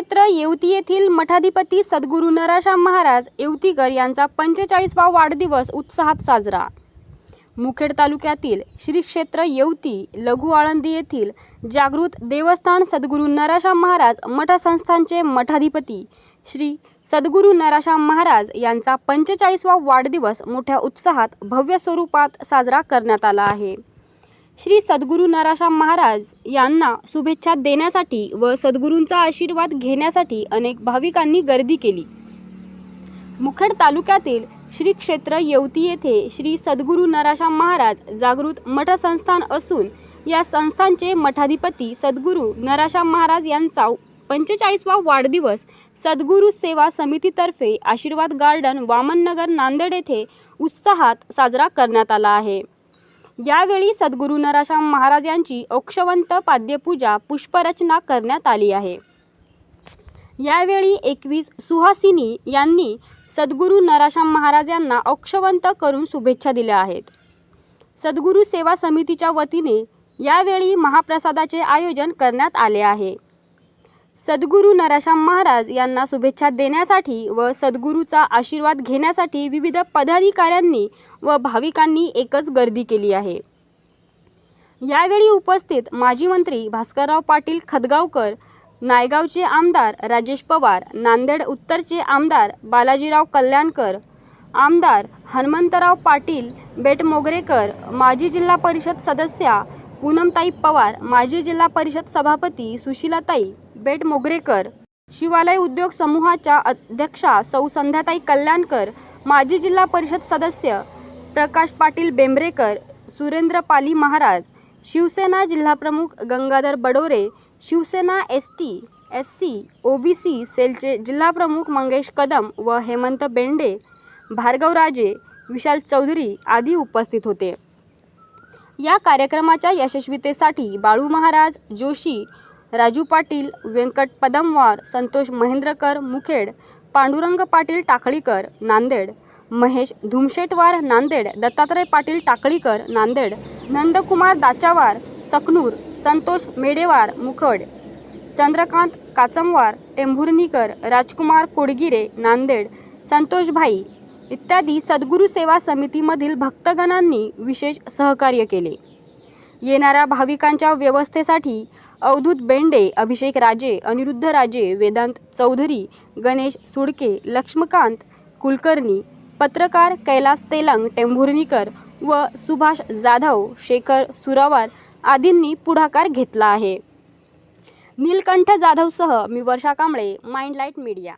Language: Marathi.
क्षेत्र येवती येथील मठाधिपती सद्गुरू नराशाम महाराज येवतीकर यांचा पंचेचाळीसवा वाढदिवस उत्साहात साजरा. मुखेड तालुक्यातील श्री क्षेत्र येवती लघु आळंदी येथील जागृत देवस्थान सद्गुरू नराशाम महाराज मठ संस्थानचे मठाधिपती श्री सद्गुरू नराशाम महाराज यांचा पंचेचाळीसवा वाढदिवस मोठ्या उत्साहात भव्य स्वरूपात साजरा करण्यात आला आहे. श्री सद्गुरू नराशाम महाराज यांना शुभेच्छा देण्यासाठी व सद्गुरूंचा आशीर्वाद घेण्यासाठी अनेक भाविकांनी गर्दी केली. मुखेड तालुक्यातील श्री क्षेत्र येवती येथे श्री सद्गुरू नराशाम महाराज जागृत मठ संस्थान असून या संस्थानचे मठाधिपती सद्गुरू नराशाम महाराज यांचा पंचेचाळीसवा वाढदिवस सद्गुरू सेवा समितीतर्फे आशीर्वाद गार्डन वामननगर नांदेड येथे उत्साहात साजरा करण्यात आला आहे. यावेळी सद्गुरू नराशाम महाराज यांची औक्षवंत पाद्यपूजा पुष्परचना करण्यात आली आहे. यावेळी एकवीस सुहासिनी यांनी सद्गुरू नराशाम महाराज यांना औक्षवंत करून शुभेच्छा दिल्या आहेत. सद्गुरू सेवा समितीच्या वतीने यावेळी महाप्रसादाचे आयोजन करण्यात आले आहे. सद्गुरू नराशाम महाराज यांना शुभेच्छा देण्यासाठी व सद्गुरूचा आशीर्वाद घेण्यासाठी विविध पदाधिकाऱ्यांनी व भाविकांनी एकच गर्दी केली आहे. यावेळी उपस्थित माजी मंत्री भास्करराव पाटील खदगावकर नायगावचे आमदार राजेश पवार नांदेड उत्तरचे आमदार बालाजीराव कल्याणकर आमदार हनुमंतराव पाटील बेटमोगरेकर माजी जिल्हा परिषद सदस्या पूनमताई पवार माजी जिल्हा परिषद सभापती सुशीलाताई बेटमोगरेकर शिवालय उद्योग समूहाच्या अध्यक्षा सौ संध्याताई कल्याणकर माजी जिल्हा परिषद सदस्य प्रकाश पाटील बेंबरेकर सुरेंद्र पाली महाराज शिवसेना जिल्हाप्रमुख Gangadhar Badore Shivsena S T S C O B C सेलचे जिल्हाप्रमुख मंगेश कदम व हेमंत बेंडे भार्गवराजे विशाल चौधरी आदी उपस्थित होते. या कार्यक्रमाच्या यशस्वीतेसाठी बाळू महाराज जोशी राजू पाटील व्यंकट पदमवार संतोष महेंद्रकर मुखेड पांडुरंग पाटील टाकळीकर नांदेड महेश धुमशेटवार नांदेड दत्तात्रय पाटील टाकळीकर नांदेड नंदकुमार दाचावार सकनूर संतोष मेडेवार मुखड चंद्रकांत काचमवार टेंभुर्णीकर राजकुमार कोडगिरे नांदेड संतोषभाई इत्यादी सद्गुरू सेवा समितीमधील भक्तगणांनी विशेष सहकार्य केले. येणाऱ्या भाविकांच्या व्यवस्थेसाठी अवधूत बेंडे अभिषेक राजे अनिरुद्ध राजे वेदांत चौधरी गणेश सुडके लक्ष्मकांत कुलकर्णी पत्रकार कैलास तेलंग टेंभुर्णीकर व सुभाष जाधव शेखर सुरावार आदींनी पुढाकार घेतला आहे. नीलकंठ जाधवसह मी वर्षा कांबळे माइंडलाईट मीडिया.